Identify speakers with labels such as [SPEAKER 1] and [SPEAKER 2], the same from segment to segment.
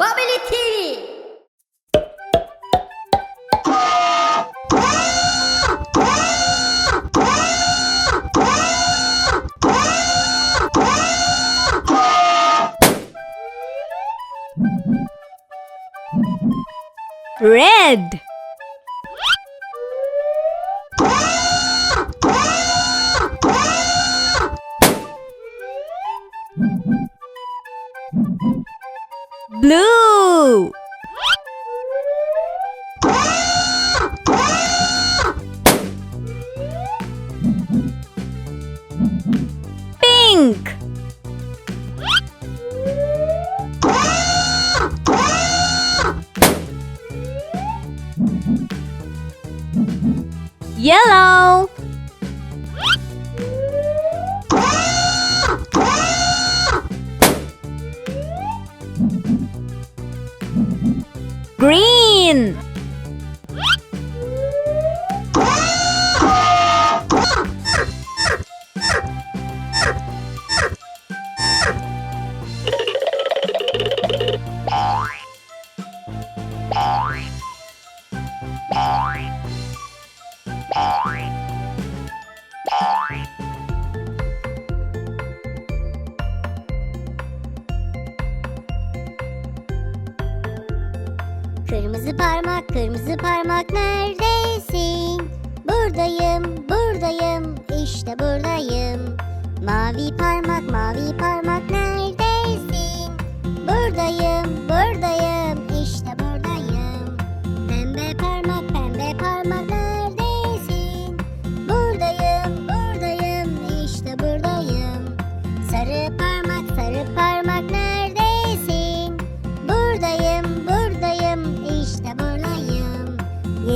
[SPEAKER 1] Babeli TV.
[SPEAKER 2] Red. Blue. Pink. Yellow. Green.
[SPEAKER 3] Kırmızı parmak, kırmızı parmak neredesin? Buradayım, buradayım, işte buradayım. Mavi parmak, mavi parmak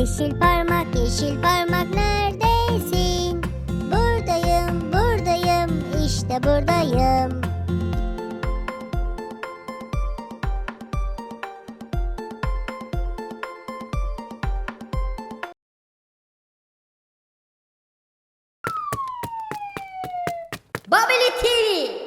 [SPEAKER 3] Yeşil parmak, yeşil parmak neredesin? Buradayım, buradayım, işte buradayım.
[SPEAKER 1] Babeli TV.